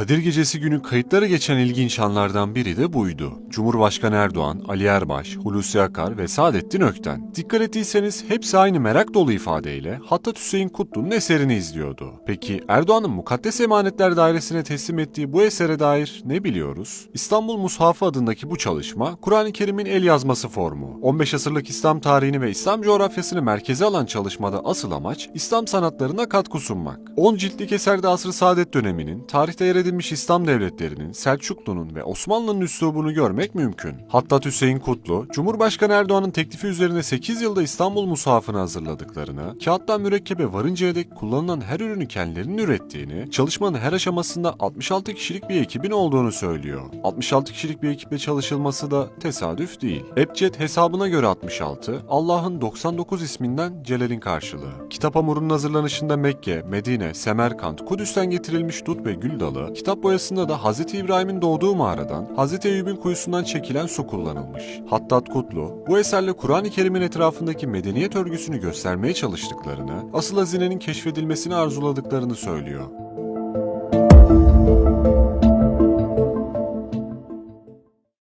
Kadir Gecesi günü kayıtlara geçen ilginç anlardan biri de buydu. Cumhurbaşkanı Erdoğan, Ali Erbaş, Hulusi Akar ve Saadettin Ökten. Dikkat ettiyseniz hepsi aynı merak dolu ifadeyle Hattat Hüseyin Kutlu'nun eserini izliyordu. Peki Erdoğan'ın Mukaddes Emanetler Dairesi'ne teslim ettiği bu esere dair ne biliyoruz? İstanbul Mushafı adındaki bu çalışma, Kur'an-ı Kerim'in el yazması formu. 15 asırlık İslam tarihini ve İslam coğrafyasını merkeze alan çalışmada asıl amaç, İslam sanatlarına katkı sunmak. 10 ciltlik eserde asr-ı saadet döneminin, tarihte yer edilmiş İslam devletlerinin, Selçuklu'nun ve Osmanlı'nın üslubunu görmek mümkün. Hattat Hüseyin Kutlu, Cumhurbaşkanı Erdoğan'ın teklifi üzerine 8 yılda İstanbul Mushafı'nı hazırladıklarını, kağıttan mürekkebe varıncaya dek kullanılan her ürünü kendilerinin ürettiğini, çalışmanın her aşamasında 66 kişilik bir ekibin olduğunu söylüyor. 66 kişilik bir ekiple çalışılması da tesadüf değil. Ebced hesabına göre 66, Allah'ın 99 isminden Celal'in karşılığı. Kitap hamurunun hazırlanışında Mekke, Medine, Semerkant, Kudüs'ten getirilmiş dut ve gül dalı, kitap boyasında da Hz. İbrahim'in doğduğu mağaradan, Hz. Eyüp'ün kuyusundan çekilen su kullanılmış. Hattat Kutlu, bu eserle Kur'an-ı Kerim'in etrafındaki medeniyet örgüsünü göstermeye çalıştıklarını, asıl hazinenin keşfedilmesini arzuladıklarını söylüyor.